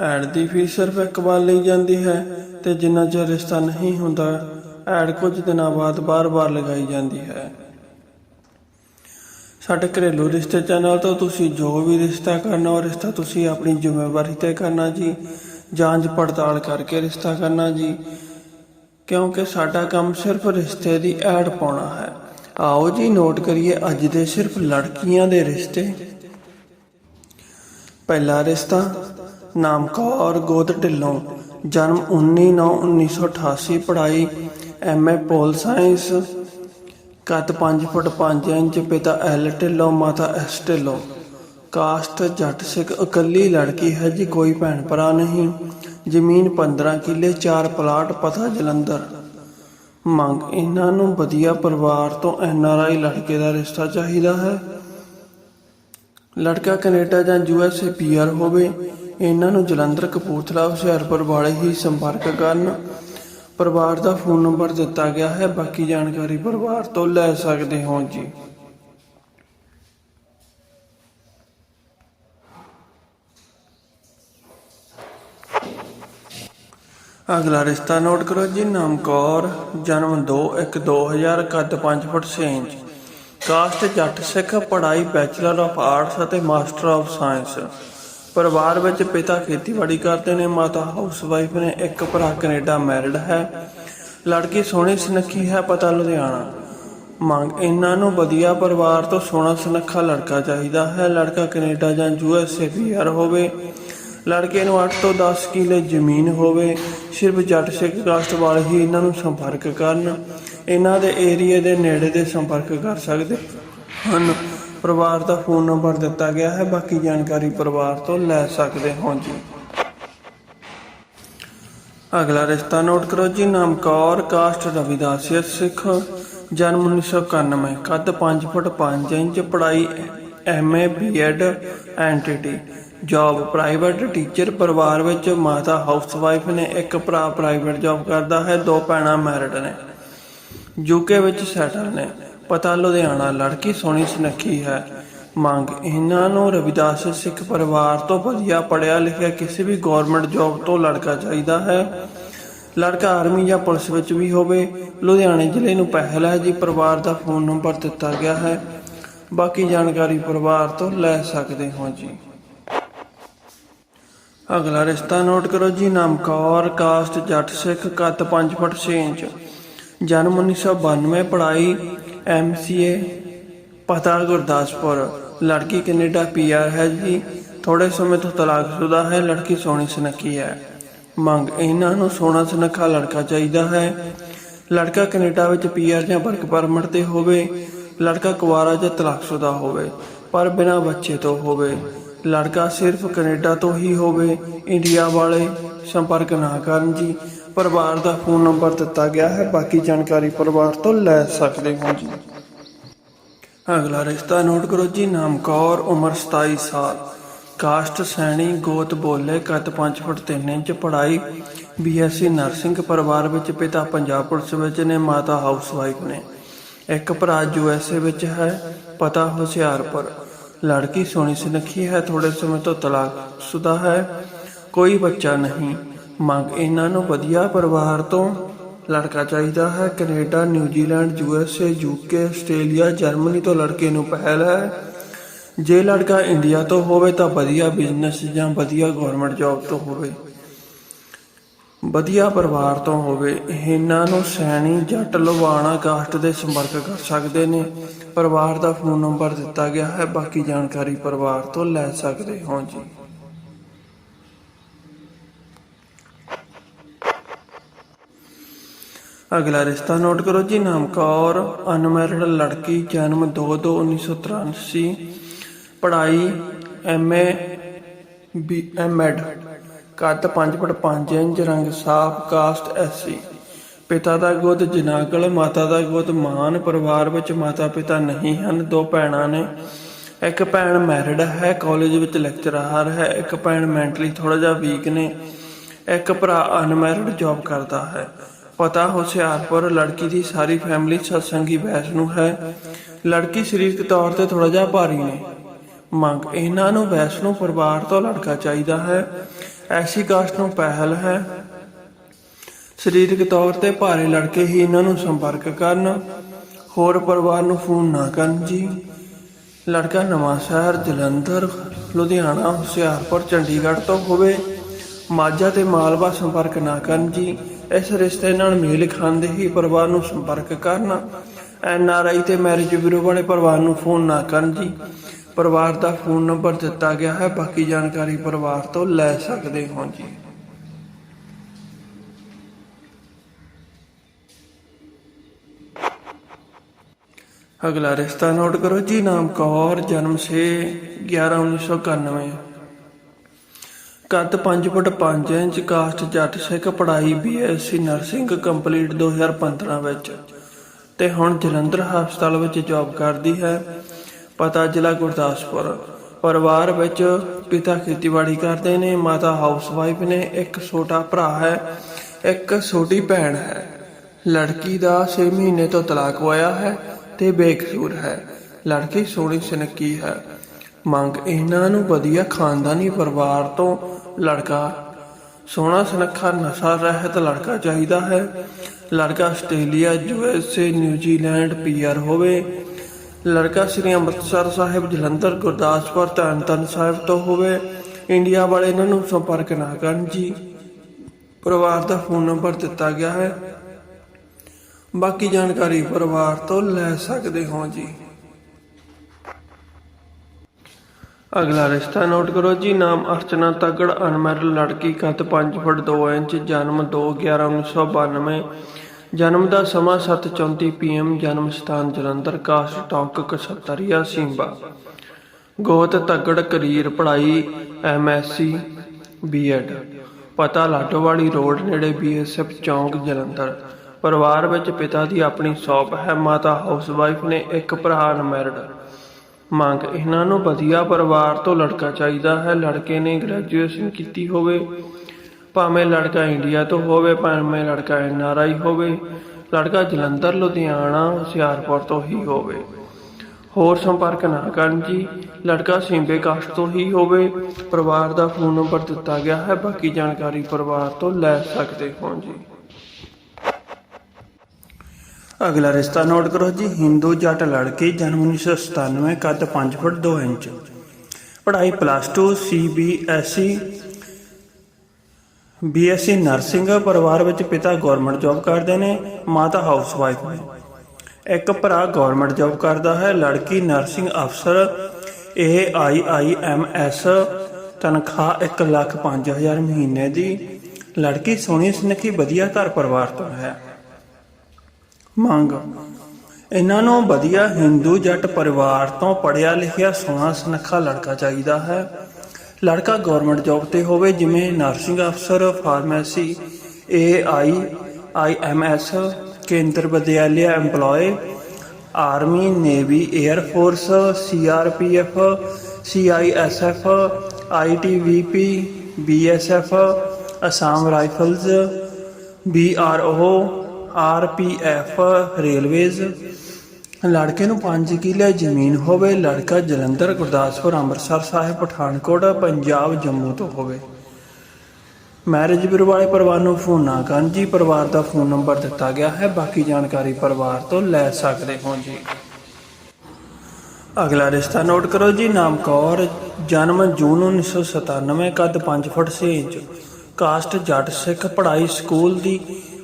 Add ਦੀ fees ਸਿਰਫ ਇੱਕ ਵਾਰ ਲਈ ਜਾਂਦੀ ਹੈ ਤੇ ਜਿੰਨਾ ਚਿਰ ਰਿਸ਼ਤਾ ਨਹੀਂ ਹੁੰਦਾ, ਐਡ ਕੁਝ ਦਿਨਾਂ ਬਾਅਦ ਬਾਰ-ਬਾਰ ਲਗਾਈ ਜਾਂਦੀ ਹੈ। ਸਾਡੇ ਘਰੇਲੂ ਰਿਸ਼ਤੇ ਚੈਨਲ ਤੋਂ ਤੁਸੀਂ ਜੋ ਵੀ ਰਿਸ਼ਤਾ ਕਰਨਾ, ਉਹ ਰਿਸ਼ਤਾ ਤੁਸੀਂ ਆਪਣੀ ਜ਼ਿੰਮੇਵਾਰੀ ਤੇ ਕਰਨਾ ਜੀ। ਜਾਂਚ ਪੜਤਾਲ ਕਰਕੇ ਰਿਸ਼ਤਾ ਕਰਨਾ ਜੀ। ਕਿਉਂਕਿ ਸਾਡਾ ਕੰਮ ਸਿਰਫ ਰਿਸ਼ਤੇ ਦੀ ਐਡ ਪਾਉਣਾ ਹੈ। ਆਓ ਜੀ ਨੋਟ ਕਰੀਏ, ਅੱਜ ਦੇ ਸਿਰਫ ਲੜਕੀਆਂ ਦੇ ਰਿਸ਼ਤੇ। ਪਹਿਲਾ ਰਿਸ਼ਤਾ ਨਾਮ ਕੌਰ ਗੋਦ ਢਿੱਲੋਂ, ਜਨਮ 19/9/1988 ਪੜ੍ਹਾਈ ਐਮਏ ਪੋਲ ਸਾਇੰਸ ਕੱਦ 5 ਫੁੱਟ 5 ਇੰਚ, ਪਿਤਾ ਐਲ ਢਿੱਲੋਂ, ਮਾਤਾ ਐਸ ਢਿੱਲੋਂ। ਕਾਸਟ ਜੱਟ ਸਿੱਖ ਇਕੱਲੀ ਲੜਕੀ ਹੈ ਜੀ, ਕੋਈ ਭੈਣ ਭਰਾ ਨਹੀਂ। ਜ਼ਮੀਨ 15 ਕਿੱਲੇ 4 ਪਲਾਟ, ਪਤਾ ਜਲੰਧਰ। ਮੰਗ, ਇਹਨਾਂ ਨੂੰ ਵਧੀਆ ਪਰਿਵਾਰ ਤੋਂ ਐਨ ਆਰ ਆਈ ਲੜਕੇ ਦਾ ਰਿਸ਼ਤਾ ਚਾਹੀਦਾ ਹੈ। ਲੜਕਾ ਕੈਨੇਡਾ ਜਾਂ U S A P R ਹੋਵੇ ਇਹਨਾਂ ਨੂੰ ਜਲੰਧਰ ਕਪੂਰਥਲਾ ਹੁਸ਼ਿਆਰਪੁਰ ਵਾਲੇ ਹੀ ਸੰਪਰਕ ਕਰਨ। ਪਰਿਵਾਰ ਦਾ ਫੋਨ ਨੰਬਰ ਦਿੱਤਾ ਗਿਆ ਹੈ। ਬਾਕੀ ਜਾਣਕਾਰੀ ਪਰਿਵਾਰ ਤੋਂ ਲੈ ਸਕਦੇ ਹੋ ਜੀ। ਅਗਲਾ ਰਿਸ਼ਤਾ ਨੋਟ ਕਰੋ ਜੀ। ਨਾਮ ਕੌਰ, ਜਨਮ 2/1/2000 ਕੱਦ 5 foot 6 inch. Caste Jat Sikh, ਪੜ੍ਹਾਈ ਬੈਚਲਰ ਆਫ ਆਰਟਸ ਅਤੇ ਮਾਸਟਰ ਆਫ ਸਾਇੰਸ ਪਰਿਵਾਰ ਵਿੱਚ ਪਿਤਾ ਖੇਤੀਬਾੜੀ ਕਰਦੇ ਨੇ, ਮਾਤਾ ਹਾਊਸਵਾਈਫ ਨੇ, ਇੱਕ ਭਰਾ ਕੈਨੇਡਾ ਮੈਰਿਡ ਹੈ। ਲੜਕੀ ਸੋਹਣੀ ਸੁਨੱਖੀ ਹੈ, ਪਤਾ ਲੁਧਿਆਣਾ। ਮੰਗ, ਇਹਨਾਂ ਨੂੰ ਵਧੀਆ ਪਰਿਵਾਰ ਤੋਂ ਸੋਹਣਾ ਸੁਨੱਖਾ ਲੜਕਾ ਚਾਹੀਦਾ ਹੈ। ਲੜਕਾ ਕੈਨੇਡਾ ਜਾਂ ਯੂ ਐਸ ਏ ਪੀਆਰ ਹੋਵੇ। ਲੜਕੇ ਨੂੰ 8 ਤੋਂ 10 ਕਿੱਲੇ ਜ਼ਮੀਨ ਹੋਵੇ। ਸਿਰਫ ਜੱਟ ਸਿੱਖ ਕਾਸਟ ਵਾਲੇ ਹੀ ਇਹਨਾਂ ਨੂੰ ਸੰਪਰਕ ਕਰਨ। ਇਹਨਾਂ ਦੇ ਏਰੀਆ ਦੇ ਨੇੜੇ ਦੇ ਸੰਪਰਕ ਕਰ ਸਕਦੇ ਹਨ। ਪਰਿਵਾਰ ਦਾ ਫੋਨ ਨੰਬਰ ਦਿੱਤਾ ਗਿਆ ਹੈ, ਬਾਕੀ ਜਾਣਕਾਰੀ ਪਰਿਵਾਰ ਤੋਂ ਲੈ ਸਕਦੇ ਹੋ ਜੀ। ਅਗਲਾ ਰਿਸ਼ਤਾ ਨੋਟ ਕਰੋ ਜੀ, ਨਾਮ ਕੌਰ, ਕਾਸਟ ਰਵਿਦਾਸੀਅਤ ਸਿੱਖ, ਜਨਮ 1991 ਕੱਦ 5 ਫੁੱਟ 5 ਇੰਚ, ਪੜ੍ਹਾਈ MA BEd NTT job private teacher ਪਰਿਵਾਰ ਵਿੱਚ ਮਾਤਾ ਹਾਊਸਵਾਈਫ ਨੇ ਇੱਕ ਭਰਾ ਪ੍ਰਾਈਵੇਟ ਜੌਬ ਕਰਦਾ ਹੈ, ਦੋ ਭੈਣਾਂ ਮੈਰਿਡ ਨੇ। ਯੂਕੇ ਵਿੱਚ ਸੈਟਲ ਨੇ। ਪਤਾ ਲੁਧਿਆਣਾ ਲੜਕੀ ਸੋਹਣੀ ਸੁਨੱਖੀ ਹੈ। ਮੰਗ, ਇਹਨਾਂ ਨੂੰ ਰਵਿਦਾਸ ਸਿੱਖ ਪਰਿਵਾਰ ਤੋਂ ਵਧੀਆ ਪੜਿਆ ਲਿਖਿਆ ਕਿਸੇ ਵੀ ਗਵਰਨਮੈਂਟ ਜੌਬ ਤੋਂ ਲੜਕਾ ਚਾਹੀਦਾ ਹੈ। ਲੜਕਾ ਆਰਮੀ ਜਾਂ ਪੁਲਿਸ ਵਿੱਚ ਵੀ ਹੋਵੇ, ਲੁਧਿਆਣੇ ਜ਼ਿਲ੍ਹੇ ਨੂੰ ਪਹਿਲ ਹੈ ਜੀ, ਪਰਿਵਾਰ ਦਾ ਫੋਨ ਨੰਬਰ ਦਿੱਤਾ ਗਿਆ ਹੈ। ਬਾਕੀ ਜਾਣਕਾਰੀ ਪਰਿਵਾਰ ਤੋਂ ਲੈ ਸਕਦੇ ਹੋ ਜੀ। ਅਗਲਾ ਰਿਸ਼ਤਾ ਨੋਟ ਕਰੋ ਜੀ ਨਾਮ ਕੌਰ ਕਾਸਟ ਜੱਟ ਸਿੱਖ ਕੱਦ 5 ਫੁੱਟ 6 ਇੰਚ। ਜਨਮ 1992 ਪੜ੍ਹਾਈ ਐਮਸੀਏ ਪਤਾ ਗੁਰਦਾਸਪੁਰ ਲੜਕੀ ਕੈਨੇਡਾ ਪੀਆਰ ਹੈ ਜੀ। ਥੋੜੇ ਸਮੇਂ ਤੋਂ ਤਲਾਕਸ਼ੁਦਾ ਹੈ। ਲੜਕੀ ਸੋਹਣੀ ਸੁਨੱਖੀ ਹੈ। ਮੰਗ, ਇਹਨਾਂ ਨੂੰ ਸੋਹਣਾ ਸੁਨੱਖਾ ਲੜਕਾ ਚਾਹੀਦਾ ਹੈ। ਲੜਕਾ ਕੈਨੇਡਾ ਵਿੱਚ ਪੀਆਰ ਜਾਂ ਵਰਕ ਪਰਮਿਟ ਤੇ ਹੋਵੇ। ਲੜਕਾ ਕੁਆਰਾ ਜਾਂ ਤਲਾਕਸ਼ੁਦਾ ਹੋਵੇ, ਪਰ ਬਿਨਾਂ ਬੱਚੇ ਤੋਂ ਹੋਵੇ। ਲੜਕਾ ਸਿਰਫ ਕੈਨੇਡਾ ਤੋਂ ਹੀ ਹੋਵੇ। ਇੰਡੀਆ ਵਾਲੇ ਸੰਪਰਕ ਨਾ ਕਰਨ ਜੀ। ਪਰਿਵਾਰ ਦਾ ਫੋਨ ਨੰਬਰ ਦਿੱਤਾ ਗਿਆ ਹੈ। ਬਾਕੀ ਜਾਣਕਾਰੀ ਪਰਿਵਾਰ ਤੋਂ ਲੈ ਸਕਦੇ ਹੋ ਜੀ। ਅਗਲਾ ਰਿਸ਼ਤਾ ਨੋਟ ਕਰੋ ਜੀ। ਨਾਮ ਕੌਰ, ਉਮਰ 27 ਸਾਲ। ਕਾਸਟ ਸੈਣੀ, ਗੋਤ ਬੋਲੇ, ਕੱਦ 5 ਫੁੱਟ 3 ਇੰਚ, ਪੜ੍ਹਾਈ ਬੀਐਸਸੀ ਨਰਸਿੰਗ ਪਰਿਵਾਰ ਵਿੱਚ ਪਿਤਾ ਪੰਜਾਬ ਪੁਲਿਸ ਵਿੱਚ ਨੇ, ਮਾਤਾ ਹਾਊਸਵਾਈਫ ਨੇ। ਇੱਕ ਭਰਾ ਯੂਐਸਏ ਵਿੱਚ ਹੈ, ਪਤਾ ਹੁਸ਼ਿਆਰਪੁਰ। ਲੜਕੀ ਸੋਹਣੀ ਸੁਨੱਖੀ ਹੈ ਥੋੜੇ ਸਮੇਂ ਤੋਂ ਤਲਾਕਸ਼ੁਦਾ ਹੈ। ਕੋਈ ਬੱਚਾ ਨਹੀਂ। ਮੰਗ ਇਹਨਾਂ ਨੂੰ ਵਧੀਆ ਪਰਿਵਾਰ ਤੋਂ ਲੜਕਾ ਚਾਹੀਦਾ ਹੈ। Canada New Zealand USA UK Australia, Germany ਤੋਂ ਲੜਕੇ ਨੂੰ ਪਹਿਲ ਹੈ। ਜੇ ਲੜਕਾ ਇੰਡੀਆ ਤੋਂ ਹੋਵੇ ਤਾਂ ਵਧੀਆ ਬਿਜ਼ਨਸ ਜਾਂ ਵਧੀਆ ਗਵਰਨਮੈਂਟ ਜੌਬ ਤੋਂ ਹੋਵੇ। ਵਧੀਆ ਪਰਿਵਾਰ ਤੋਂ ਹੋਵੇ। ਇਹਨਾਂ ਨੂੰ ਸੈਣੀ, ਜੱਟ ਲਵਾਣਾ ਕਾਸਟ ਦੇ ਸੰਪਰਕ ਕਰ ਸਕਦੇ ਨੇ। ਪਰਿਵਾਰ ਦਾ ਫੋਨ ਨੰਬਰ ਦਿੱਤਾ ਗਿਆ ਹੈ। ਬਾਕੀ ਜਾਣਕਾਰੀ ਪਰਿਵਾਰ ਤੋਂ ਲੈ ਸਕਦੇ ਹੋ ਜੀ। ਅਗਲਾ ਰਿਸ਼ਤਾ ਨੋਟ ਕਰੋ ਜੀ, ਨਾਮ ਕੌਰ, ਅਨਮੈਰਿਡ ਲੜਕੀ, ਜਨਮ 2/2/1983 ਪੜ੍ਹਾਈ ਐਮਏ ਬੀ ਐਮਐਡ ਕੱਦ 5 ਫੁੱਟ 5 ਇੰਚ, ਰੰਗ ਸਾਫ਼, ਕਾਸਟ ਐਸਸੀ ਪਿਤਾ ਦਾ ਗੋਤ ਜਨਾਗਲ, ਮਾਤਾ ਦਾ ਗੋਤ ਮਾਨ, ਪਰਿਵਾਰ ਵਿੱਚ ਮਾਤਾ ਪਿਤਾ ਨਹੀਂ ਹਨ, ਦੋ ਭੈਣਾਂ ਨੇ। ਇੱਕ ਭੈਣ ਮੈਰਿਡ ਹੈ, ਕਾਲਜ ਵਿੱਚ ਲੈਕਚਰਰ ਹੈ, ਇੱਕ ਭੈਣ ਮੈਂਟਲੀ ਥੋੜਾ ਜਿਹਾ ਵੀਕ ਨੇ, ਇੱਕ ਭਰਾ ਅਨਮੈਰਿਡ ਜੌਬ ਕਰਦਾ ਹੈ। ਪਤਾ ਹੁਸ਼ਿਆਰਪੁਰ ਲੜਕੀ ਦੀ ਸਾਰੀ ਫੈਮਿਲੀ ਸਤਸੰਗੀ ਵੈਸ਼ਨੂ ਹੈ। ਲੜਕੀ ਸਰੀਰਕ ਤੌਰ ਤੇ ਥੋੜਾ ਜਿਹਾ ਭਾਰੀ ਨੇ। ਮੰਗ ਇਹਨਾਂ ਨੂੰ ਵੈਸ਼ਨੂ ਪਰਿਵਾਰ ਤੋਂ ਲੜਕਾ ਚਾਹੀਦਾ ਹੈ। ਐਸੀ ਕਾਸਟ ਨੂੰ ਪਹਿਲ ਹੈ। ਸਰੀਰਕ ਤੌਰ ਤੇ ਭਾਰੇ ਲੜਕੇ ਹੀ ਇਹਨਾਂ ਨੂੰ ਸੰਪਰਕ ਕਰਨ। ਹੋਰ ਪਰਿਵਾਰ ਨੂੰ ਫੋਨ ਨਾ ਕਰਨ ਜੀ। ਲੜਕਾ ਨਵਾਂ ਸ਼ਹਿਰ, ਜਲੰਧਰ, ਲੁਧਿਆਣਾ, ਹੁਸ਼ਿਆਰਪੁਰ, ਚੰਡੀਗੜ੍ਹ ਤੋਂ ਹੋਵੇ। ਮਾਝਾ ਤੇ ਮਾਲਵਾ ਸੰਪਰਕ ਨਾ ਕਰਨ ਜੀ। ਇਸ ਰਿਸ਼ਤੇ ਨਾਲ ਮੇਲ ਖਾਂਦੇ ਹੀ ਪਰਿਵਾਰ ਨੂੰ ਸੰਪਰਕ ਕਰਨ। ਐਨ ਆਰ ਆਈ ਤੇ ਮੈਰਿਜ ਬਿਊਰੋ ਵਾਲੇ ਪਰਿਵਾਰ ਨੂੰ ਫੋਨ ਨਾ ਕਰਨ ਜੀ ਪਰਿਵਾਰ ਦਾ ਫੋਨ ਨੰਬਰ ਦਿੱਤਾ ਗਿਆ ਹੈ, ਬਾਕੀ ਜਾਣਕਾਰੀ ਪਰਿਵਾਰ ਤੋਂ ਲੈ ਸਕਦੇ ਹੋ ਜੀ। ਅਗਲਾ ਰਿਸ਼ਤਾ ਨੋਟ ਕਰੋ ਜੀ, ਨਾਮ ਕੌਰ, ਜਨਮ ਸੇ 11 1991 ਕੱਦ 5 foot 5 inch caste Jat Sikh ਪੜ੍ਹਾਈ ਬੀਐਸਸੀ ਨਰਸਿੰਗ ਕੰਪਲੀਟ 2015 ਵਿੱਚ। ਤੇ ਹੁਣ ਜਲੰਧਰ ਹਸਪਤਾਲ ਵਿੱਚ ਜੌਬ ਕਰਦੀ ਹੈ, ਪਤਾ ਜ਼ਿਲ੍ਹਾ ਗੁਰਦਾਸਪੁਰ। ਪਰਿਵਾਰ ਵਿੱਚ ਪਿਤਾ ਖੇਤੀਬਾੜੀ ਕਰਦੇ ਨੇ, ਮਾਤਾ ਹਾਊਸਵਾਈਫ ਨੇ, ਇੱਕ ਛੋਟਾ ਭਰਾ ਹੈ, ਇੱਕ ਛੋਟੀ ਭੈਣ ਹੈ। ਲੜਕੀ ਦਾ 6 ਮਹੀਨੇ ਤੋਂ ਤਲਾਕ ਹੋਇਆ ਹੈ ਤੇ ਬੇਕਸੂਰ ਹੈ। ਲੜਕੀ ਸੋਹਣੀ ਸੁਨੱਖੀ ਹੈ। ਮੰਗ ਇਹਨਾਂ ਨੂੰ ਵਧੀਆ ਖਾਨਦਾਨੀ ਪਰਿਵਾਰ ਤੋਂ ਲੜਕਾ, ਸੋਹਣਾ ਸੁਨੱਖਾ ਨਸ਼ਾ ਰਹਿਤ ਲੜਕਾ ਚਾਹੀਦਾ ਹੈ। ਲੜਕਾ ਆਸਟ੍ਰੇਲੀਆ ਯੂਐਸਏ ਨਿਊਜ਼ੀਲੈਂਡ ਪੀਆਰ ਹੋਵੇ। ਲੜਕਾ ਸ੍ਰੀ ਅੰਮ੍ਰਿਤਸਰ ਸਾਹਿਬ, ਜਲੰਧਰ, ਗੁਰਦਾਸਪੁਰ ਤਰਨਤਾਰਨ ਸਾਹਿਬ ਤੋਂ ਹੋਵੇ। ਇੰਡੀਆ ਵਾਲੇ ਇਹਨਾਂ ਨੂੰ ਸੰਪਰਕ ਨਾ ਕਰਨ ਜੀ। ਪਰਿਵਾਰ ਦਾ ਫੋਨ ਨੰਬਰ ਦਿੱਤਾ ਗਿਆ ਹੈ। ਬਾਕੀ ਜਾਣਕਾਰੀ ਪਰਿਵਾਰ ਤੋਂ ਲੈ ਸਕਦੇ ਹੋ ਜੀ। ਅਗਲਾ ਰਿਸ਼ਤਾ ਨੋਟ ਕਰੋ ਜੀ, ਨਾਮ ਅਰਚਨਾ ਤਗੜ ਅਨਮੈਰਿਡ ਲੜਕੀ, ਕੱਦ 5 ਫੁੱਟ 2 ਇੰਚ, ਜਨਮ 2/11/1992 ਜਨਮ ਦਾ ਸਮਾਂ 7:34 ਪੀਐਮ ਜਨਮ ਸਥਾਨ ਜਲੰਧਰ, ਕਾਸਟ ਟੌਕ ਕਸਤਰੀਆ ਸਿੰਬਾ ਗੋਤ ਤਗੜ ਕਰੀਰ ਪੜ੍ਹਾਈ ਐਮਐਸਸੀ ਬੀਐਡ ਪਤਾ ਲਾਟੋਵਾਲੀ ਰੋਡ ਨੇੜੇ ਬੀਐਸਐਫ ਚੌਂਕ, ਜਲੰਧਰ। ਪਰਿਵਾਰ ਵਿੱਚ ਪਿਤਾ ਦੀ ਆਪਣੀ ਸ਼ਾਪ ਹੈ, ਮਾਤਾ ਹਾਊਸਵਾਈਫ ਨੇ ਇੱਕ ਭਰਾ ਅਨਮੈਰਿਡ ਮੰਗ ਇਹਨਾਂ ਨੂੰ ਵਧੀਆ ਪਰਿਵਾਰ ਤੋਂ ਲੜਕਾ ਚਾਹੀਦਾ ਹੈ। ਲੜਕੇ ਨੇ ਗ੍ਰੈਜੂਏਸ਼ਨ ਕੀਤੀ ਹੋਵੇ, ਭਾਵੇਂ ਲੜਕਾ ਇੰਡੀਆ ਤੋਂ ਹੋਵੇ, ਭਾਵੇਂ ਲੜਕਾ ਐਨ ਆਰ ਆਈ ਹੋਵੇ, ਲੜਕਾ ਜਲੰਧਰ, ਲੁਧਿਆਣਾ, ਹੁਸ਼ਿਆਰਪੁਰ ਤੋਂ ਹੀ ਹੋਵੇ। ਹੋਰ ਸੰਪਰਕ ਨਾ ਕਰਨ ਜੀ, ਲੜਕਾ ਸਿੰਬੇ ਕਾਸਟ ਤੋਂ ਹੀ ਹੋਵੇ, ਪਰਿਵਾਰ ਦਾ ਫੋਨ ਨੰਬਰ ਦਿੱਤਾ ਗਿਆ ਹੈ। ਬਾਕੀ ਜਾਣਕਾਰੀ ਪਰਿਵਾਰ ਤੋਂ ਲੈ ਸਕਦੇ ਹੋ ਜੀ। ਅਗਲਾ ਰਿਸ਼ਤਾ ਨੋਟ ਕਰੋ ਜੀ। ਹਿੰਦੂ ਜੱਟ ਲੜਕੀ ਜਨਮ 1997 ਕੱਦ 5 ਫੁੱਟ 2 ਇੰਚ। ਪੜ੍ਹਾਈ ਪਲੱਸ 2 ਸੀਬੀਐਸਈ ਬੀਐਸਸੀ ਨਰਸਿੰਗ ਪਰਿਵਾਰ ਵਿੱਚ ਪਿਤਾ ਗਵਰਨਮੈਂਟ ਜੌਬ ਕਰਦੇ ਨੇ, ਮਾਤਾ ਹਾਊਸਵਾਈਫ ਨੇ। ਇੱਕ ਭਰਾ ਗਵਰਨਮੈਂਟ ਜੌਬ ਕਰਦਾ ਹੈ, ਲੜਕੀ ਨਰਸਿੰਗ ਅਫਸਰ ਇਹ ਆਈਆਈਐਮਐਸ ਤਨਖਾਹ 1 ਲੱਖ 5000 ਮਹੀਨੇ ਦੀ। ਲੜਕੀ ਸੋਹਣੀ ਸੁਨੱਖੀ ਵਧੀਆ ਘਰ ਪਰਿਵਾਰ ਤੋਂ ਹੈ। ਮੰਗ। ਇਹਨਾਂ ਨੂੰ ਵਧੀਆ ਹਿੰਦੂ ਜੱਟ ਪਰਿਵਾਰ ਤੋਂ ਪੜਿਆ ਲਿਖਿਆ ਸੋਹਣਾ ਸੁਨੱਖਾ ਲੜਕਾ ਚਾਹੀਦਾ ਹੈ। ਲੜਕਾ ਗਵਰਨਮੈਂਟ ਜੌਬ ਤੇ ਹੋਵੇ, ਜਿਵੇਂ ਨਰਸਿੰਗ ਅਫਸਰ pharmacy A I I M S Kendriya Vidyalaya EMPLOYE army navy air force C R P F C I S F I T V P B S F Assam rifles B R O R P F railways. ਲੜਕੇ ਨੂੰ 5 ਕਿੱਲੇ ਜ਼ਮੀਨ ਹੋਵੇ, ਲੜਕਾ ਜਲੰਧਰ, ਗੁਰਦਾਸਪੁਰ, ਅੰਮ੍ਰਿਤਸਰ ਸਾਹਿਬ, ਪਠਾਨਕੋਟ, ਪੰਜਾਬ, ਜੰਮੂ ਤੋਂ ਹੋਵੇ। Marriage bureau ਵਾਲੇ ਪਰਿਵਾਰ ਨੂੰ ਫੋਨ ਨਾ ਕਰਨ ਜੀ, ਪਰਿਵਾਰ ਦਾ ਫੋਨ ਨੰਬਰ ਦਿੱਤਾ ਗਿਆ ਹੈ, ਬਾਕੀ ਜਾਣਕਾਰੀ ਪਰਿਵਾਰ ਤੋਂ ਲੈ ਸਕਦੇ ਹੋ ਜੀ। ਅਗਲਾ ਰਿਸ਼ਤਾ ਨੋਟ ਕਰੋ ਜੀ, ਨਾਮ ਕੌਰ, ਜਨਮ ਜੂਨ 1997 ਕੱਦ 5 foot 6 inch, caste Jat Sikh ਪੜ੍ਹਾਈ ਸਕੂਲ ਦੀ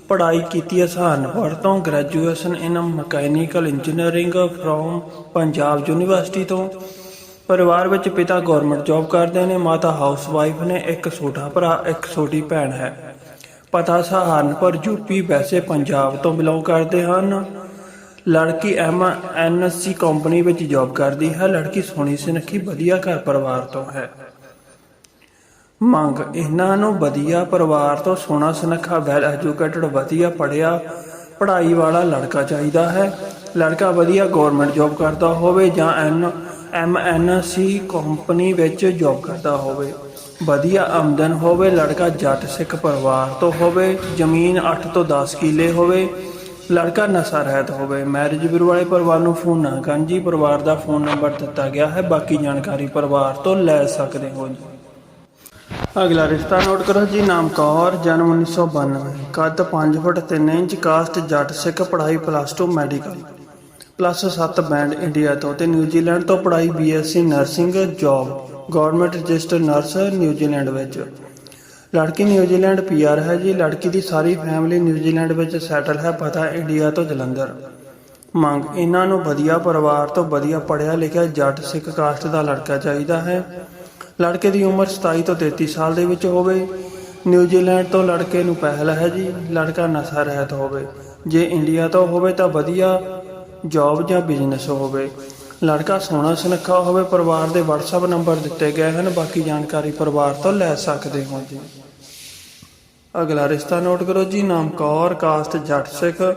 ਪੜ੍ਹਾਈ ਕੀਤੀ ਹੈ ਸਹਾਰਨਪੁਰ ਤੋਂ graduation in mechanical engineering from Punjab university ਤੋਂ। ਪਰਿਵਾਰ ਵਿੱਚ ਪਿਤਾ ਗਵਰਨਮੈਂਟ ਜੌਬ ਕਰਦੇ ਨੇ, ਮਾਤਾ ਹਾਊਸਵਾਈਫ ਨੇ, ਇੱਕ ਛੋਟਾ ਭਰਾ, ਇੱਕ ਛੋਟੀ ਭੈਣ ਹੈ। ਪਤਾ ਸਹਾਰਨਪੁਰ ਯੂਪੀ ਵੈਸੇ ਪੰਜਾਬ ਤੋਂ ਬਿਲੋਂਗ ਕਰਦੇ ਹਨ। ਲੜਕੀ ਐਮ ਐਨਐਸਸੀ ਕੰਪਨੀ ਵਿੱਚ ਜੌਬ ਕਰਦੀ ਹੈ, ਲੜਕੀ ਸੋਹਣੀ ਸੁਨੱਖੀ, ਵਧੀਆ ਘਰ ਪਰਿਵਾਰ ਤੋਂ ਹੈ। ਮੰਗ। ਇਹਨਾਂ ਨੂੰ ਵਧੀਆ ਪਰਿਵਾਰ ਤੋਂ ਸੋਹਣਾ ਸੁਨੱਖਾ ਵੈਲ ਐਜੂਕੇਟਡ, ਵਧੀਆ ਪੜਿਆ ਪੜ੍ਹਾਈ ਵਾਲਾ ਲੜਕਾ ਚਾਹੀਦਾ ਹੈ। ਲੜਕਾ ਵਧੀਆ ਗਵਰਨਮੈਂਟ ਜੌਬ ਕਰਦਾ ਹੋਵੇ ਜਾਂ N, M N C company ਵਿੱਚ ਜੌਬ ਕਰਦਾ ਹੋਵੇ। ਵਧੀਆ ਆਮਦਨ ਹੋਵੇ, ਲੜਕਾ ਜੱਟ ਸਿੱਖ ਪਰਿਵਾਰ ਤੋਂ ਹੋਵੇ, ਜ਼ਮੀਨ 8 ਤੋਂ 10 ਕਿੱਲੇ ਹੋਵੇ, ਲੜਕਾ ਨਸ਼ਾ ਰਹਿਤ ਹੋਵੇ। ਮੈਰਿਜ ਬਿਊਰੋ ਵਾਲੇ ਪਰਿਵਾਰ ਨੂੰ ਫੋਨ ਨਾ ਕਰਨ ਜੀ, ਪਰਿਵਾਰ ਦਾ ਫੋਨ ਨੰਬਰ ਦਿੱਤਾ ਗਿਆ ਹੈ, ਬਾਕੀ ਜਾਣਕਾਰੀ ਪਰਿਵਾਰ ਤੋਂ ਲੈ ਸਕਦੇ ਹੋ ਜੀ। ਅਗਲਾ ਰਿਸ਼ਤਾ ਨੋਟ ਕਰੋ ਜੀ, ਨਾਮ ਕੌਰ, ਜਨਮ 1992 ਕੱਦ 5 foot 3 inch caste Jat Sikh ਪੜ੍ਹਾਈ plus 2 medical plus 7 band India ਤੋਂ ਤੇ ਨਿਊਜ਼ੀਲੈਂਡ ਤੋਂ ਪੜ੍ਹਾਈ BSc nursing job government register nurse New Zealand ਵਿੱਚ। ਲੜਕੀ ਨਿਊਜ਼ੀਲੈਂਡ ਪੀਆਰ ਹੈ ਜੀ, ਲੜਕੀ ਦੀ ਸਾਰੀ ਫੈਮਿਲੀ ਨਿਊਜ਼ੀਲੈਂਡ ਵਿੱਚ ਸੈਟਲ ਹੈ, ਪਤਾ ਇੰਡੀਆ ਤੋਂ ਜਲੰਧਰ। ਮੰਗ, ਇਹਨਾਂ ਨੂੰ ਵਧੀਆ ਪਰਿਵਾਰ ਤੋਂ ਵਧੀਆ ਪੜ੍ਹਿਆ ਲਿਖਿਆ ਜੱਟ ਸਿੱਖ ਕਾਸਟ ਦਾ ਲੜਕਾ ਚਾਹੀਦਾ ਹੈ। ਲੜਕੇ ਦੀ ਉਮਰ 27 ਤੋਂ 33 ਸਾਲ ਦੇ ਵਿੱਚ ਹੋਵੇ। ਨਿਊਜ਼ੀਲੈਂਡ ਤੋਂ ਲੜਕੇ ਨੂੰ ਪਹਿਲ ਹੈ ਜੀ, ਲੜਕਾ ਨਸ਼ਾ ਰਹਿਤ ਹੋਵੇ। ਜੇ ਇੰਡੀਆ ਤੋਂ ਹੋਵੇ ਤਾਂ ਵਧੀਆ ਜੌਬ ਜਾਂ ਬਿਜ਼ਨਸ ਹੋਵੇ। ਲੜਕਾ ਸੋਹਣਾ ਸੁਨੱਖਾ ਹੋਵੇ, ਪਰਿਵਾਰ ਦੇ WhatsApp ਨੰਬਰ ਦਿੱਤੇ ਗਏ ਹਨ, ਬਾਕੀ ਜਾਣਕਾਰੀ ਪਰਿਵਾਰ ਤੋਂ ਲੈ ਸਕਦੇ ਹੋ ਜੀ। ਅਗਲਾ ਰਿਸ਼ਤਾ ਨੋਟ ਕਰੋ ਜੀ, ਨਾਮ ਕੌਰ, ਕਾਸਟ ਜੱਟ ਸਿੱਖ।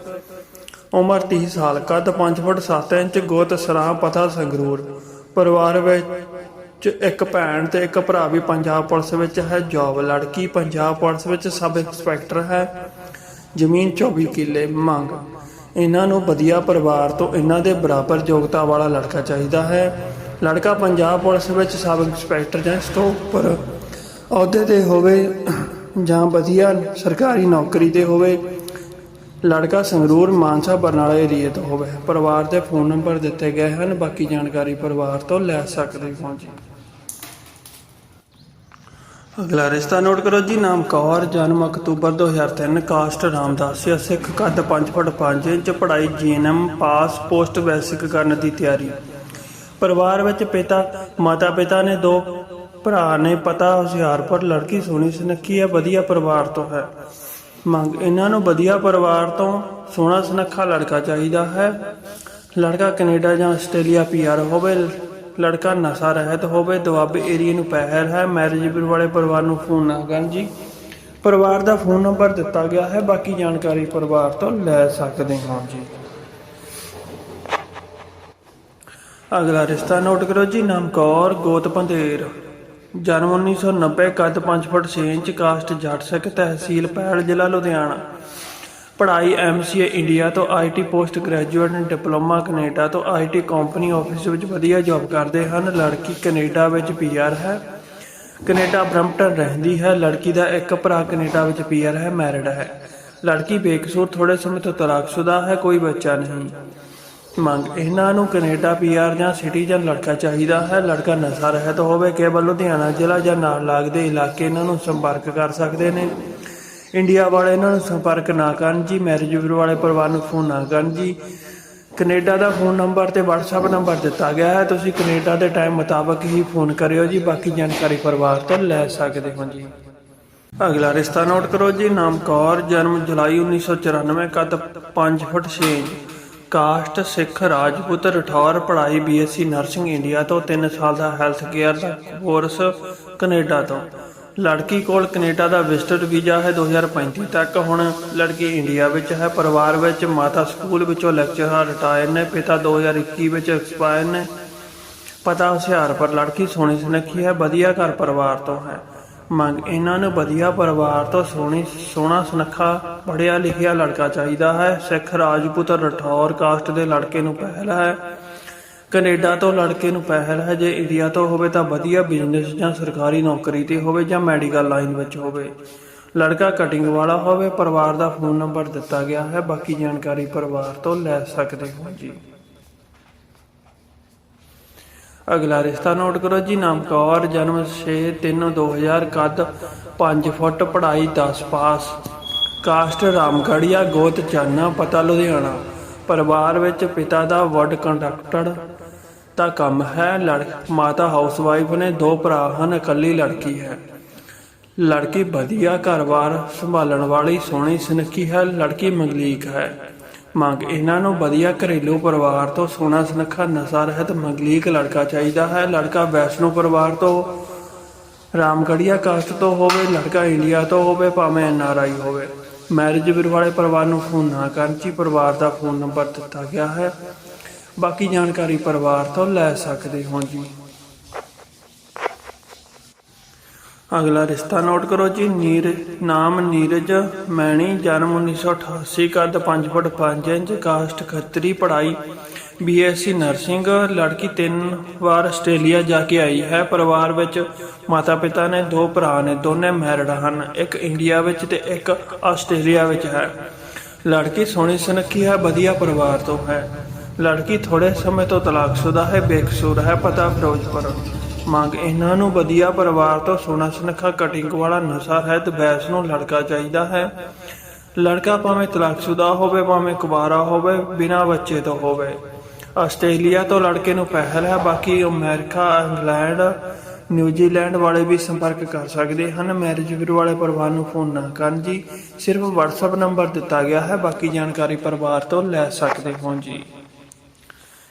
ਉਮਰ 30 ਸਾਲ, ਕੱਦ 5 ਫੁੱਟ 7 ਇੰਚ, ਗੋਤ ਸਰਾਂ ਪਤਾ ਸੰਗਰੂਰ। ਪਰਿਵਾਰ ਵਿੱਚ 'ਚ ਇੱਕ ਭੈਣ ਤੇ ਇੱਕ ਭਰਾ ਵੀ ਪੰਜਾਬ ਪੁਲਿਸ ਵਿੱਚ ਹੈ, ਜੌਬ ਲੜਕੀ ਪੰਜਾਬ ਪੁਲਿਸ ਵਿੱਚ ਸਬ ਇੰਸਪੈਕਟਰ ਹੈ। ਜ਼ਮੀਨ 24 ਕਿੱਲੇ ਮੰਗ। ਇਹਨਾਂ ਨੂੰ ਵਧੀਆ ਪਰਿਵਾਰ ਤੋਂ ਇਹਨਾਂ ਦੇ ਬਰਾਬਰ ਯੋਗਤਾ ਵਾਲਾ ਲੜਕਾ ਚਾਹੀਦਾ ਹੈ। ਲੜਕਾ ਪੰਜਾਬ ਪੁਲਿਸ ਵਿੱਚ ਸਬ ਇੰਸਪੈਕਟਰ ਜਾਂ ਇਸ ਤੋਂ ਉੱਪਰ ਅਹੁਦੇ ਤੇ ਹੋਵੇ ਜਾਂ ਵਧੀਆ ਸਰਕਾਰੀ ਨੌਕਰੀ ਤੇ ਹੋਵੇ, ਲੜਕਾ ਸੰਗਰੂਰ ਮਾਨਸਾ ਬਰਨਾਲਾ ਏਰੀਏ ਤੋਂ ਹੋਵੇ। ਪਰਿਵਾਰ ਦੇ ਫੋਨ ਨੰਬਰ ਦਿੱਤੇ ਗਏ ਹਨ, ਬਾਕੀ ਜਾਣਕਾਰੀ ਪਰਿਵਾਰ ਤੋਂ ਲੈ ਸਕਦੇ ਹੋ ਜੀ। ਅਗਲਾ ਰਿਸ਼ਤਾ ਨੋਟ ਕਰੋ ਜੀ, ਨਾਮ ਕੌਰ, ਜਨਮ ਅਕਤੂਬਰ 2003 ਕਾਸਟ ਰਾਮਦਾਸੀਆ ਸਿੱਖ ਕੱਦ 5 ਫੁੱਟ 5 ਇੰਚ, ਪੜ੍ਹਾਈ ਜੀਐਨਐਮ, ਪਾਸ ਪੋਸਟ ਬੇਸਿਕ ਕਰਨ ਦੀ ਤਿਆਰੀ। ਪਰਿਵਾਰ ਵਿੱਚ ਪਿਤਾ ਮਾਤਾ ਪਿਤਾ ਨੇ ਦੋ ਭਰਾ ਨੇ ਪਤਾ, ਹੁਸ਼ਿਆਰਪੁਰ, ਲੜਕੀ ਸੋਹਣੀ ਸੁਨੱਖੀ ਹੈ, ਵਧੀਆ ਪਰਿਵਾਰ ਤੋਂ ਹੈ। ਮੰਗ, ਇਹਨਾਂ ਨੂੰ ਵਧੀਆ ਪਰਿਵਾਰ ਤੋਂ ਸੋਹਣਾ ਸੁਨੱਖਾ ਲੜਕਾ ਚਾਹੀਦਾ ਹੈ। ਲੜਕਾ ਕੈਨੇਡਾ ਜਾਂ ਆਸਟ੍ਰੇਲੀਆ ਪੀਆਰ ਹੋਵੇ ਲੜਕਾ ਨਸ਼ਾ ਰਹਿਤ ਹੋਵੇ, ਦੁਆਬੇ ਏਰੀਏ ਨੂੰ ਪਹਿਲ ਹੈ। ਮੈਰਿਜ ਵਾਲੇ ਪਰਿਵਾਰ ਨੂੰ ਫੋਨ ਨਾ ਕਰਨ ਜੀ। ਪਰਿਵਾਰ ਦਾ ਫੋਨ ਨੰਬਰ ਦਿੱਤਾ ਗਿਆ ਹੈ। ਬਾਕੀ ਜਾਣਕਾਰੀ ਪਰਿਵਾਰ ਤੋਂ ਲੈ ਸਕਦੇ ਹਾਂ ਜੀ। ਅਗਲਾ ਰਿਸ਼ਤਾ ਨੋਟ ਕਰੋ ਜੀ। ਨਾਮ ਕੌਰ, ਗੋਤ ਪੰਧੇਰ। ਜਨਮ 1990 ਕੱਦ 5 ਫੁੱਟ 6 ਇੰਚ ਕਾਸਟ ਜੱਟ ਸਿੱਖ ਤਹਿਸੀਲ ਪੈਲ, ਜ਼ਿਲ੍ਹਾ ਲੁਧਿਆਣਾ। ਪੜ੍ਹਾਈ ਐਮਸੀਏ ਇੰਡੀਆ ਤੋਂ IT post graduate diploma Canada ਤੋਂ ਆਈਟੀ ਕੰਪਨੀ ਆਫਿਸ ਵਿੱਚ ਵਧੀਆ ਜੌਬ ਕਰਦੇ ਹਨ। ਲੜਕੀ ਕੈਨੇਡਾ ਵਿੱਚ ਪੀਆਰ ਹੈ। ਕੈਨੇਡਾ ਬ੍ਰੈਂਪਟਨ ਰਹਿੰਦੀ ਹੈ। ਲੜਕੀ ਦਾ ਇੱਕ ਭਰਾ ਕੈਨੇਡਾ ਵਿੱਚ ਪੀਆਰ ਹੈ, ਮੈਰਿਡ ਹੈ। ਲੜਕੀ ਬੇਕਸੂਰ ਥੋੜੇ ਸਮੇਂ ਤੋਂ ਤਲਾਕਸ਼ੁਦਾ ਹੈ, ਕੋਈ ਬੱਚਾ ਨਹੀਂ। ਮੰਗ, ਇਹਨਾਂ ਨੂੰ ਕੈਨੇਡਾ ਪੀਆਰ ਜਾਂ ਸਿਟੀਜ਼ਨ ਲੜਕਾ ਚਾਹੀਦਾ ਹੈ। ਲੜਕਾ ਨਸ਼ਾ ਰਹਿਤ ਹੋਵੇ, ਕੇਵਲ ਲੁਧਿਆਣਾ ਜ਼ਿਲ੍ਹਾ ਜਾਂ ਨਾਲ ਲੱਗਦੇ ਇਲਾਕੇ ਇਹਨਾਂ ਨੂੰ ਸੰਪਰਕ ਕਰ ਸਕਦੇ ਨੇ। ਇੰਡੀਆ ਵਾਲੇ ਇਹਨਾਂ ਨੂੰ ਸੰਪਰਕ ਨਾ ਕਰਨ ਜੀ ਮੈਰਿਜ ਬਿਊਰੋ ਵਾਲੇ ਪਰਿਵਾਰ ਨੂੰ ਫੋਨ ਨਾ ਕਰਨ ਜੀ। ਕੈਨੇਡਾ ਦਾ ਫੋਨ ਨੰਬਰ ਤੇ WhatsApp ਨੰਬਰ ਦਿੱਤਾ ਗਿਆ ਹੈ। ਤੁਸੀਂ ਕੈਨੇਡਾ ਦੇ ਟਾਈਮ ਮੁਤਾਬਕ ਹੀ ਫੋਨ ਕਰਿਓ ਜੀ, ਬਾਕੀ ਜਾਣਕਾਰੀ ਪਰਿਵਾਰ ਤੋਂ ਲੈ ਸਕਦੇ ਹੋ ਜੀ। ਅਗਲਾ ਰਿਸ਼ਤਾ ਨੋਟ ਕਰੋ ਜੀ, ਨਾਮ ਕੌਰ, ਜਨਮ ਜੁਲਾਈ 1994 ਕੱਦ 5 foot 6 inch. Caste Sikh, Rajput, Rathore, ਪੜ੍ਹਾਈ ਬੀਐਸਸੀ ਨਰਸਿੰਗ ਇੰਡੀਆ ਤੋਂ 3 ਸਾਲ ਦਾ ਹੈਲਥ ਕੇਅਰ ਦਾ ਕੋਰਸ ਕੈਨੇਡਾ ਤੋਂ। ਲੜਕੀ ਕੋਲ ਕੈਨੇਡਾ ਦਾ ਵਿਜ਼ਟਰ ਵੀਜ਼ਾ ਹੈ 2035 ਤੱਕ। ਹੁਣ ਲੜਕੀ ਇੰਡੀਆ ਵਿੱਚ ਹੈ। ਪਰਿਵਾਰ ਵਿੱਚ ਮਾਤਾ ਸਕੂਲ ਵਿੱਚੋਂ ਲੈਕਚਰਰ ਰਿਟਾਇਰ ਨੇ। ਪਿਤਾ 2021 ਵਿੱਚ ਐਕਸਪਾਇਰ ਨੇ। ਪਤਾ ਹੁਸ਼ਿਆਰ ਪਰ ਲੜਕੀ ਸੋਹਣੀ ਸੁਨੱਖੀ ਹੈ। ਵਧੀਆ ਘਰ ਪਰਿਵਾਰ ਤੋਂ ਹੈ। ਮੰਗ ਇਹਨਾਂ ਨੂੰ ਵਧੀਆ ਪਰਿਵਾਰ ਤੋਂ ਸੋਹਣੀ, ਸੋਹਣਾ, ਸੁਨੱਖਾ, ਪੜ੍ਹਿਆ ਲਿਖਿਆ ਲੜਕਾ ਚਾਹੀਦਾ ਹੈ। ਸਿੱਖ ਰਾਜਪੂਤ ਰਠੌਰ ਕਾਸਟ ਦੇ ਲੜਕੇ ਨੂੰ ਪਹਿਲ ਹੈ। ਕੈਨੇਡਾ ਤੋਂ ਲੜਕੇ ਨੂੰ ਪਹਿਲ ਹੈ। ਜੇ ਇੰਡੀਆ ਤੋਂ ਹੋਵੇ ਤਾਂ ਵਧੀਆ ਬਿਜ਼ਨਸ ਜਾਂ ਸਰਕਾਰੀ ਨੌਕਰੀ ਤੇ ਹੋਵੇ ਜਾਂ ਮੈਡੀਕਲ ਲਾਈਨ ਵਿੱਚ ਹੋਵੇ। ਲੜਕਾ ਕਟਿੰਗ ਵਾਲਾ ਹੋਵੇ, ਪਰਿਵਾਰ ਦਾ ਫੋਨ ਨੰਬਰ ਦਿੱਤਾ ਗਿਆ ਹੈ। ਬਾਕੀ ਜਾਣਕਾਰੀ ਪਰਿਵਾਰ ਤੋਂ ਲੈ ਸਕਦੇ ਹੋ ਜੀ। ਅਗਲਾ ਰਿਸ਼ਤਾ ਨੋਟ ਕਰੋ ਜੀ। ਨਾਮ ਕੌਰ, ਜਨਮ 6/3/2000 ਕੱਦ 5 ਫੁੱਟ, ਪੜ੍ਹਾਈ 10 ਪਾਸ। ਕਾਸਟ ਰਾਮਗੜੀਆ ਗੋਤ ਚਾਨਾ, ਪਤਾ ਲੁਧਿਆਣਾ। ਪਰਿਵਾਰ ਵਿੱਚ ਪਿਤਾ ਦਾ ਵਰਡ ਕੰਡਕਟਰ ਦਾ ਕੰਮ ਹੈ। ਲੜ, ਮਾਤਾ ਹਾਊਸਵਾਈਫ ਨੇ ਦੋ ਭਰਾ ਹਨ, ਇਕੱਲੀ ਲੜਕੀ ਹੈ। ਲੜਕੀ ਵਧੀਆ ਘਰ-ਬਾਰ ਸੰਭਾਲਣ ਵਾਲੀ, ਸੋਹਣੀ, ਸੁਨੱਖੀ ਹੈ। ਲੜਕੀ ਮੰਗਲੀਕ ਹੈ। ਮੰਗ, ਇਹਨਾਂ ਨੂੰ ਵਧੀਆ ਘਰੇਲੂ ਪਰਿਵਾਰ ਤੋਂ ਸੋਹਣਾ, ਸੁਨੱਖਾ, ਨਸ਼ਾ ਰਹਿਤ ਮੰਗਲੀਕ ਲੜਕਾ ਚਾਹੀਦਾ ਹੈ। ਲੜਕਾ ਵੈਸ਼ਨੂ ਪਰਿਵਾਰ ਤੋਂ ਰਾਮਗੜੀਆ ਕਾਸਟ ਤੋਂ ਹੋਵੇ, ਲੜਕਾ ਇੰਡੀਆ ਤੋਂ ਹੋਵੇ, ਭਾਵੇਂ ਐਨਆਰਆਈ ਹੋਵੇ। ਮੈਰਿਜ ਬਿਊਰੋ ਵਾਲੇ ਪਰਿਵਾਰ ਨੂੰ ਫੋਨ ਨਾ ਕਰਨ ਜੀ ਪਰਿਵਾਰ ਦਾ ਫੋਨ ਨੰਬਰ ਦਿੱਤਾ ਗਿਆ ਹੈ। ਬਾਕੀ ਜਾਣਕਾਰੀ ਪਰਿਵਾਰ ਤੋਂ ਲੈ ਸਕਦੇ ਹੋ ਜੀ। ਅਗਲਾ ਰਿਸ਼ਤਾ ਨੋਟ ਕਰੋ ਜੀ, ਨੀਰ, ਨਾਮ ਨੀਰਜ, ਮੈਣੀ, ਜਨਮ 1988 ਕੱਦ 5 ਫੁੱਟ 5 ਇੰਚ, ਕਾਸਟ ਖੱਤਰੀ, ਪੜ੍ਹਾਈ ਬੀਐਸਸੀ ਨਰਸਿੰਗ ਲੜਕੀ ਤਿੰਨ ਵਾਰ ਆਸਟ੍ਰੇਲੀਆ ਜਾ ਕੇ ਆਈ ਹੈ। ਪਰਿਵਾਰ ਵਿੱਚ ਮਾਤਾ ਪਿਤਾ ਨੇ ਦੋ ਭਰਾ ਨੇ, ਦੋਨੇ ਮੈਰਿਡ ਹਨ। ਇੱਕ ਇੰਡੀਆ ਵਿੱਚ ਤੇ ਇੱਕ ਆਸਟ੍ਰੇਲੀਆ ਵਿੱਚ ਹੈ। ਲੜਕੀ ਸੋਹਣੀ ਸੁਨੱਖੀ ਹੈ, ਵਧੀਆ ਪਰਿਵਾਰ ਤੋਂ ਹੈ। ਲੜਕੀ ਥੋੜੇ ਸਮੇਂ ਤੋਂ ਤਲਾਕਸ਼ੁਦਾ ਹੈ, ਬੇਕਸੂਰ ਹੈ, ਪਤਾ ਫਿਰੋਜ਼ਪੁਰ ਮੰਗ ਇਹਨਾਂ ਨੂੰ ਵਧੀਆ ਪਰਿਵਾਰ ਤੋਂ ਸੋਹਣਾ ਸੁਨੱਖਾ ਕਟਿੰਗ ਵਾਲਾ ਨਸ਼ਾ ਰਹਿਤ ਬੈਸ ਨੂੰ ਲੜਕਾ ਚਾਹੀਦਾ ਹੈ। ਲੜਕਾ ਭਾਵੇਂ ਤਲਾਕਸ਼ੁਦਾ ਹੋਵੇ, ਭਾਵੇਂ ਕੁਵਾਰਾ ਹੋਵੇ, ਬਿਨਾਂ ਬੱਚੇ ਤੋਂ ਹੋਵੇ। ਆਸਟ੍ਰੇਲੀਆ ਤੋਂ ਲੜਕੇ ਨੂੰ ਪਹਿਲ ਹੈ, ਬਾਕੀ ਅਮਰੀਕਾ, ਇੰਗਲੈਂਡ, ਨਿਊਜ਼ੀਲੈਂਡ ਵਾਲੇ ਵੀ ਸੰਪਰਕ ਕਰ ਸਕਦੇ ਹਨ। ਮੈਰਿਜ ਬਿਊਰੋ ਵਾਲੇ ਪਰਿਵਾਰ ਨੂੰ ਫੋਨ ਨਾ ਕਰਨ ਜੀ, ਸਿਰਫ WhatsApp ਨੰਬਰ ਦਿੱਤਾ ਗਿਆ ਹੈ, ਬਾਕੀ ਜਾਣਕਾਰੀ ਪਰਿਵਾਰ ਤੋਂ ਲੈ ਸਕਦੇ ਹੋ ਜੀ।